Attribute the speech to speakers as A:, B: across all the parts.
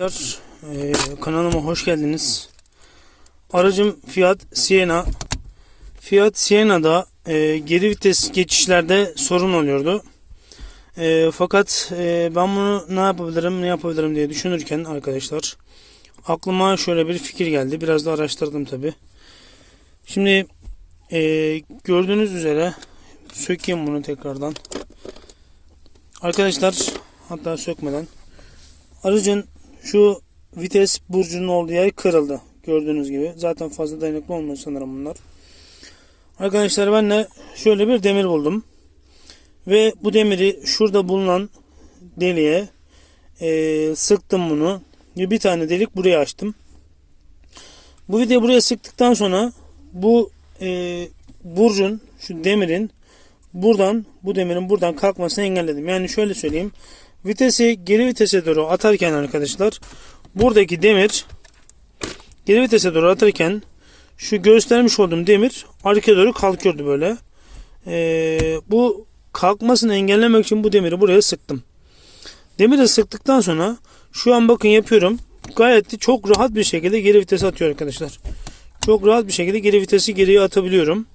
A: Arkadaşlar eee, kanalıma hoş geldiniz. Aracım Fiat Siena. Fiat Siena'da eee, geri vites geçişlerde sorun oluyordu. Eee, fakat eee, ben bunu ne yapabilirim ne yapabilirim diye düşünürken arkadaşlar aklıma şöyle bir fikir geldi. Biraz da araştırdım tabi. Şimdi eee, gördüğünüz üzere sökeyim bunu tekrardan. Arkadaşlar hatta sökmeden aracın şu vites burcunun olduğu yer kırıldı. Gördüğünüz gibi. Zaten fazla dayanıklı olmuyor sanırım bunlar. Arkadaşlar ben de şöyle bir demir buldum. Ve bu demiri şurada bulunan deliğe eee, sıktım bunu. Bir tane delik buraya açtım. Bu vidayı buraya sıktıktan sonra bu eee, burcun şu demirin buradan bu demirin buradan kalkmasını engelledim. Yani şöyle söyleyeyim. Vitesi geri vitese doğru atarken arkadaşlar buradaki demir geri vitese doğru atarken şu göstermiş olduğum demir arkaya doğru kalkıyordu böyle. Ee, bu kalkmasını engellemek için bu demiri buraya sıktım. Demiri sıktıktan sonra şu an bakın yapıyorum. Gayet de çok rahat bir şekilde geri vitese atıyor arkadaşlar. Çok rahat bir şekilde geri vitesi geriye atabiliyorum.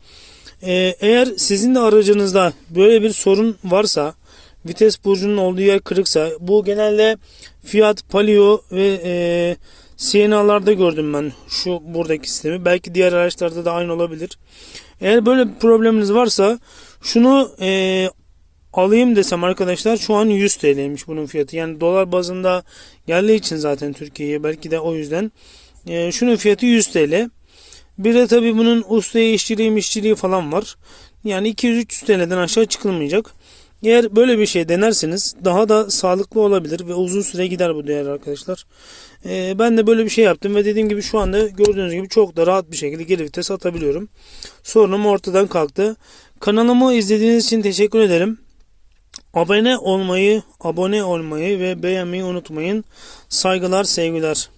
A: Ee, eğer sizin de aracınızda böyle bir sorun varsa vites burcunun olduğu yer kırıksa bu genelde Fiat Palio ve e, Siena'larda gördüm ben şu buradaki sistemi. Belki diğer araçlarda da aynı olabilir. Eğer böyle bir probleminiz varsa şunu e, alayım desem arkadaşlar şu an 100 TL'ymiş bunun fiyatı. Yani dolar bazında geldiği için zaten Türkiye'ye belki de o yüzden. E, şunun fiyatı 100 TL. Bir de tabii bunun ustaya işçiliği işçiliği falan var. Yani 200-300 TL'den aşağı çıkılmayacak. Eğer böyle bir şey denerseniz daha da sağlıklı olabilir ve uzun süre gider bu değer arkadaşlar. Ee, ben de böyle bir şey yaptım ve dediğim gibi şu anda gördüğünüz gibi çok da rahat bir şekilde geri vites atabiliyorum. Sorunum ortadan kalktı. Kanalımı izlediğiniz için teşekkür ederim. Abone olmayı, abone olmayı ve beğenmeyi unutmayın. Saygılar, sevgiler.